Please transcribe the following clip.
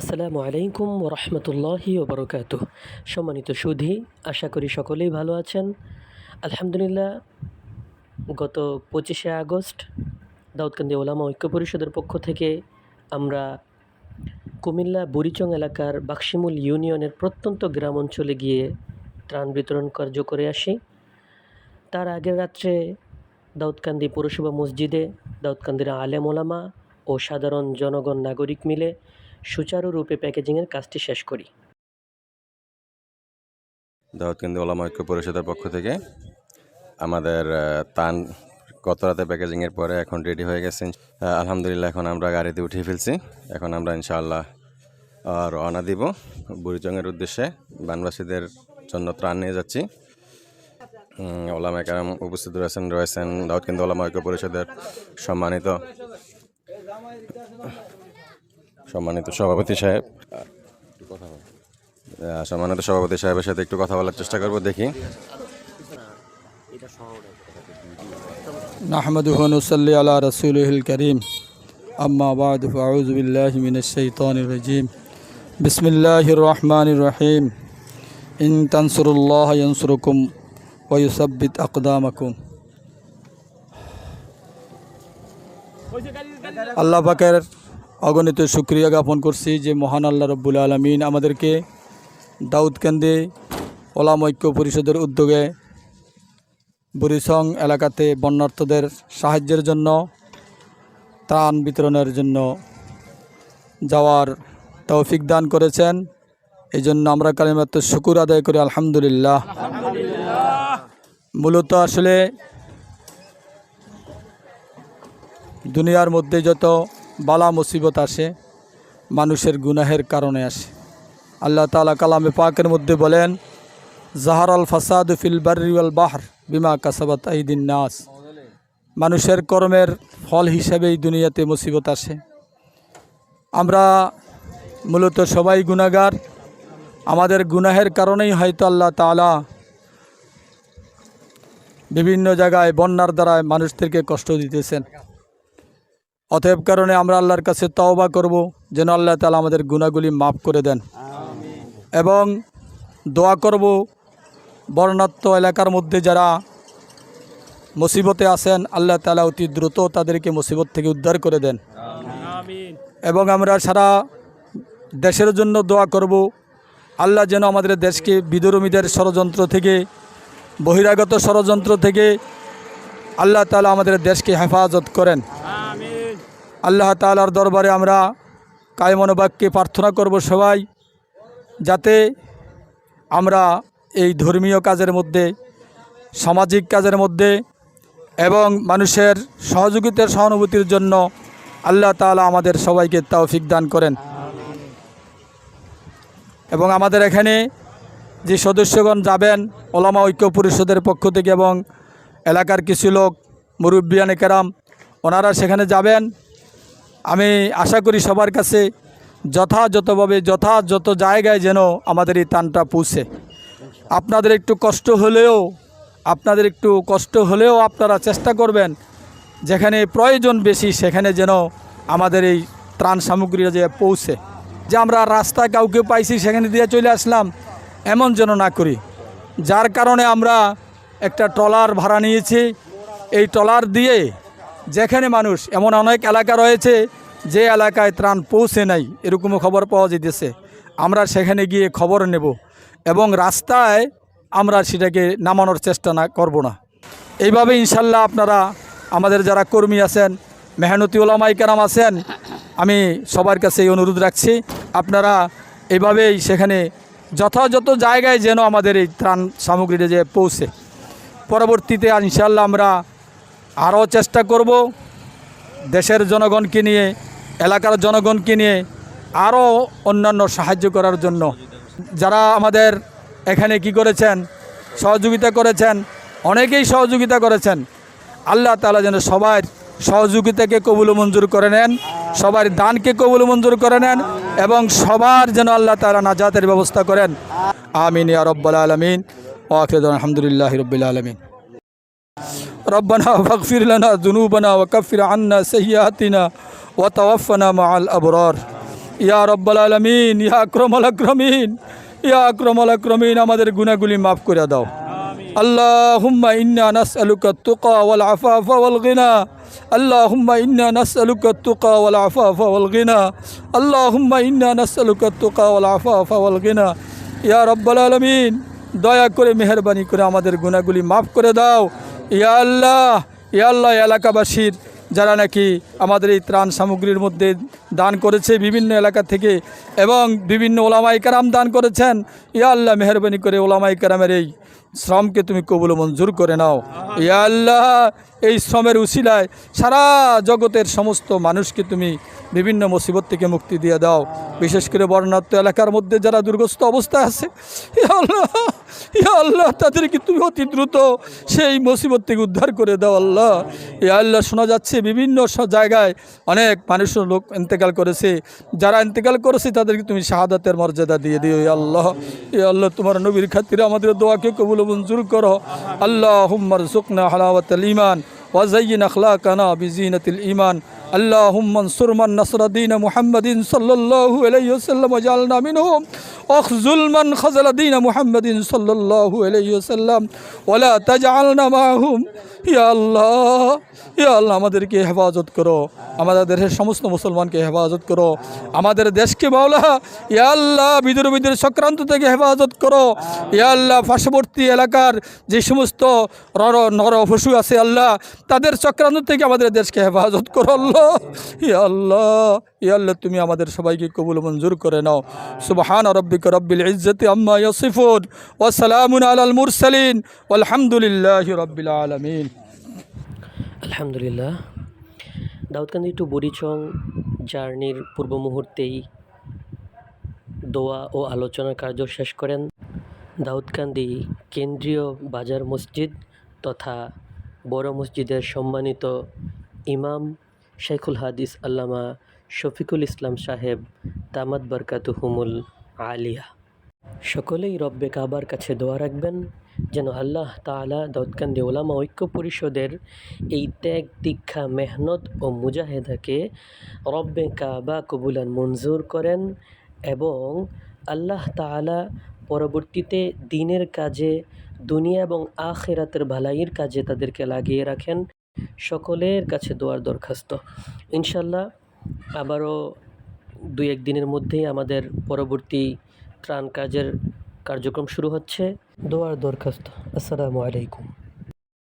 আসসালামু আলাইকুম রহমতুল্লাহি ওবরকাত সম্মানিত সুধী, আশা করি সকলেই ভালো আছেন। আলহামদুলিল্লাহ, গত পঁচিশে আগস্ট দাউদকান্দি ওলামা ঐক্য পরিষদের পক্ষ থেকে আমরা কুমিল্লা বুড়িচং এলাকার বাক্সিমুল ইউনিয়নের প্রত্যন্ত গ্রাম অঞ্চলে গিয়ে ত্রাণ বিতরণ কার্য করে আসি। তার আগের রাত্রে দাউদকান্দি পৌরসভা মসজিদে দাউদকান্দির আলেম ওলামা ও সাধারণ জনগণ নাগরিক মিলে সুচারুরূপে প্যাকেজিংয়ের কাজটি শেষ করি। দাউদকান্দি ওলামা ঐক্য পরিষদের পক্ষ থেকে আমাদের তান গত রাতে প্যাকেজিংয়ের পরে এখন রেডি হয়ে গেছে। আলহামদুলিল্লাহ এখন আমরা গাড়িতে উঠিয়ে ফেলছি। এখন আমরা ইনশাআল্লাহ রওনা দিব। বুড়িচংয়ের উদ্দেশ্যে বানবাসীদের জন্য ত্রাণ নিয়ে যাচ্ছি। ওলামা কারাম উপস্থিত রয়েছেন রয়েছেন দাউদকান্দি ওলামা ঐক্য পরিষদের সম্মানিত সম্মানিত সভাপতি সাহেব। সম্মানিত সভাপতি সাহেবের সাথে একটু কথা বলার চেষ্টা করব, দেখি। নাহমদুহনুসল্লি আলা রসুলহিল করিম। আম্মাবাদ ফাউজবিল্লাহমিনশাইতানিরজিম বিসমিল্লাহির রহমানির রহিম। ইন তানসুরুল্লাহ ইয়ানসুরুকুম ওয়ুসাব্বিত আকদামাকুম। আল্লাহ পাকের অগণিত শুক্রিয়া জ্ঞাপন করছি যে মহান আল্লাহ রব্বুল আলমিন আমাদেরকে দাউদকান্দি ওলাম ঐক্য পরিষদের উদ্যোগে বুড়িসং এলাকাতে বন্যার্থদের সাহায্যের জন্য, ত্রাণ বিতরণের জন্য যাওয়ার তৌফিক দান করেছেন। এই জন্য আমরা কালিমাত্র শুকুর আদায় করি, আলহামদুলিল্লাহ। মূলত আসলে দুনিয়ার মধ্যে যত বালা মুসিবত আসে, মানুষের গুনাহের কারণে আসে। আল্লাহ তালা কালামে পাকের মধ্যে বলেন জাহার আল ফাসাদ ফিল বারিওয়াল বাহর বিমা কাসাবাত আইদিন নাস। মানুষের কর্মের ফল হিসেবে এই দুনিয়াতে মুসিবত আসে। আমরা মূলত সবাই গুণাগার আমাদের গুনাহের কারণেই হয়তো আল্লাহ তালা বিভিন্ন জায়গায় বন্যার দ্বারায় মানুষদেরকে কষ্ট দিতেছেন। অতএব কারণে আমরা আল্লাহর কাছে তওবা করব যেন আল্লাহ তালা আমাদের গুণাগুলি মাফ করে দেন। এবং দোয়া করব বর্ণাত্ম এলাকার মধ্যে যারা মুসিবতে আছেন আল্লাহ তালা অতি দ্রুত তাদেরকে মুসিবত থেকে উদ্ধার করে দেন। এবং আমরা সারা দেশের জন্য দোয়া করব আল্লাহ যেন আমাদের দেশকে বিদরমীদের ষড়যন্ত্র থেকে বহিরাগত ষড়যন্ত্র থেকে আল্লাহ তালা আমাদের দেশকে হেফাজত করেন। আল্লাহ তালার দরবারে আমরা কায়মনোবাক্যে প্রার্থনা করব সবাই, যাতে আমরা এই ধর্মীয় কাজের মধ্যে, সামাজিক কাজের মধ্যে এবং মানুষের সহযোগিতার সহানুভূতির জন্য আল্লাহ তাআলা আমাদের সবাইকে তৌফিক দান করেন। এবং আমাদের এখানে যে সদস্যগণ যাবেন, ওলামা ঐক্য পরিষদের পক্ষ থেকে এবং এলাকার কিছু লোক, মুরব্বিয়ানে কেরাম, ওনারা সেখানে যাবেন। আমি আশা করি সবার কাছে যথাযথভাবে, যথাযথ জায়গায় যেন আমাদের এই টানটা পৌঁছে। আপনাদের একটু কষ্ট হলেও, আপনাদের একটু কষ্ট হলেও আপনারা চেষ্টা করবেন, যেখানে প্রয়োজন বেশি সেখানে যেন আমাদের এই ত্রাণ সামগ্রীরা যে পৌঁছে। যে আমরা রাস্তায় কাউকে পাইছি সেখানে দিয়ে চলে আসলাম, এমন যেন না করি। যার কারণে আমরা একটা ট্রলার ভাড়া নিয়েছি। এই ট্রলার দিয়ে যেখানে মানুষ, এমন অনেক এলাকা রয়েছে যে এলাকায় ত্রাণ পৌঁছে নাই, এরকমও খবর পাওয়া যেতেছে। আমরা সেখানে গিয়ে খবর নেব এবং রাস্তায় আমরা সেটাকে নামানোর চেষ্টা না করব না। এইভাবে ইনশাল্লাহ আপনারা আমাদের যারা কর্মী আছেন, মেহনতি ওলামাই কেরাম আছেন, আমি সবার কাছে অনুরোধ রাখছি, আপনারা এইভাবেই সেখানে যথাযথ জায়গায় যেন আমাদের এই ত্রাণ সামগ্রীটা যে পৌঁছে। পরবর্তীতে ইনশাল্লাহ আমরা আরও চেষ্টা করব দেশের জনগণকে নিয়ে, এলাকার জনগণকে নিয়ে আরও অন্যান্য সাহায্য করার জন্য। যারা আমাদের এখানে কি করেছেন, সহযোগিতা করেছেন, অনেকেই সহযোগিতা করেছেন, আল্লাহ তালা যেন সবার সহযোগিতাকে কবুল মঞ্জুর করে নেন, সবার দানকে কবুল মঞ্জুর করে নেন এবং সবার যেন আল্লাহ তালা নাজাতের ব্যবস্থা করেন। আমিন ইয়া রব্বাল আলমিন। ওয়াকিদ আলহামদুলিল্লাহ রবিল আলমিন। ربنا فاغفر لنا ذنوبنا وكفر عنا سيئاتنا وتوفنا مع الأبرار ইয়া রব্বাল আলমিন ইয়া আক্রমল আক্রমিন ইয়া আক্রমল আক্রমিন আমাদের গুনাহগুলি মাফ করে দাও اللهم إنا نسألك التقى والعفاف والغنى اللهم إنا نسألك التقى والعفاف والغنى اللهم إنا نسألك التقى والعفاف والغنى ইয়া রব্বাল আলমিন দয়া করে মেহরবানি করে আমাদের গুণাগুলি মাফ করে দাও ইয়া আল্লাহ ইয়া আল্লাহ এলাকাবাসীর যারা নাকি আমাদের এই ত্রাণ সামগ্রীর মধ্যে দান করেছে বিভিন্ন এলাকা থেকে এবং বিভিন্ন ওলামাই কারাম দান করেছেন ইয়াল্লাহ মেহরবানি করে ওলামাই কারামের এই শ্রমকে তুমি কবুল মঞ্জুর করে নাও। ইয়া আল্লাহ এই শ্রমের উশিলায় সারা জগতের সমস্ত মানুষকে তুমি বিভিন্ন মুসিবত থেকে মুক্তি দিয়ে দাও। বিশেষ করে বর্ণাত্ম এলাকার মধ্যে যারা দুর্গস্ত অবস্থায় আছে আল্লাহ তাদেরকে তুমি অতি দ্রুত সেই মুসিবত থেকে উদ্ধার করে দাও আল্লাহ। ইয়া আল্লাহ শোনা যাচ্ছে বিভিন্ন জায়গায় অনেক মানুষের লোক ইন্তেকাল করেছে। যারা ইন্তেকাল করেছে, তাদেরকে তুমি শাহাদাতের মর্যাদা দিয়ে দিও আল্লাহ। ইয়া আল্লাহ, তোমার নবীর খাতিরে আমাদের দোয়াকে কবুল মঞ্জুর করো। আল্লাহ হুম্মার সুকনা হালাওয়াতাল ইমান وزين أخلاقنا بزينة الإيمان. اللهم انصر من نصر دين محمد صلى الله عليه وسلم وجعلنا منهم واخذل من خذل دين محمد صلى الله عليه وسلم ولا تجعلنا معهم يا الله ইয়া আল্লাহ আমাদেরকে হেফাজত করো আমাদের দেশের সমস্ত মুসলমানকে হেফাজত করো আমাদের দেশকে মাওলা ইয়া আল্লাহ বিদ্রোহীদের চক্রান্ত থেকে হেফাজত করো ইয়া আল্লাহ পার্শ্ববর্তী এলাকার যে সমস্ত নর নর পশু আছে আল্লাহ তাদের চক্রান্ত থেকে আমাদের দেশকে হেফাজত করো আল্লাহ আল্লাহ, ইয়া আল্লাহ, তুমি আমাদের সবাইকে কবুল মঞ্জুর করে নাও। সুবহান রব্বিক রব্বিল ইজ্জতি আম্মা ইয়াসিফুন ওয়া সালামুন আলাল মুরসালিন। ওয়ালহামদুলিল্লাহি রব্বিল আলামিন। আলহামদুলিল্লাহ। দাউদকান্দি টু বুড়িচং জার্নির পূর্ব মুহূর্তেই দোয়া ও আলোচনার কার্য শেষ করেন দাউদকান্দি কেন্দ্রীয় বাজার মসজিদ তথা বড় মসজিদের সম্মানিত ইমাম শেখুল হাদিস আল্লামা শফিকুল ইসলাম সাহেব দামাত বরকাতুহুমুল আলিয়া। সকলেই রব্বে কাবার কাছে দোয়া রাখবেন, যেন আল্লাহ তাআলা দাউদকান্দি ওলামা ঐক্য পরিষদের এই ত্যাগ, দীক্ষা, মেহনত ও মুজাহেদাকে রব্বে কাবা কবুলান মঞ্জুর করেন এবং আল্লাহ তাআলা পরবর্তীতে দিনের কাজে, দুনিয়া এবং আখেরাতের ভালাইয়ের কাজে তাদেরকে লাগিয়ে রাখেন। সকলের কাছে দোয়ার দরখাস্ত। ইনশাল্লাহ আবারও দুই একদিনের মধ্যেই আমাদের পরবর্তী ত্রাণ কাজের কার্যক্রম শুরু হচ্ছে। দোয়ার দরখাস্ত। আসসালামু আলাইকুম।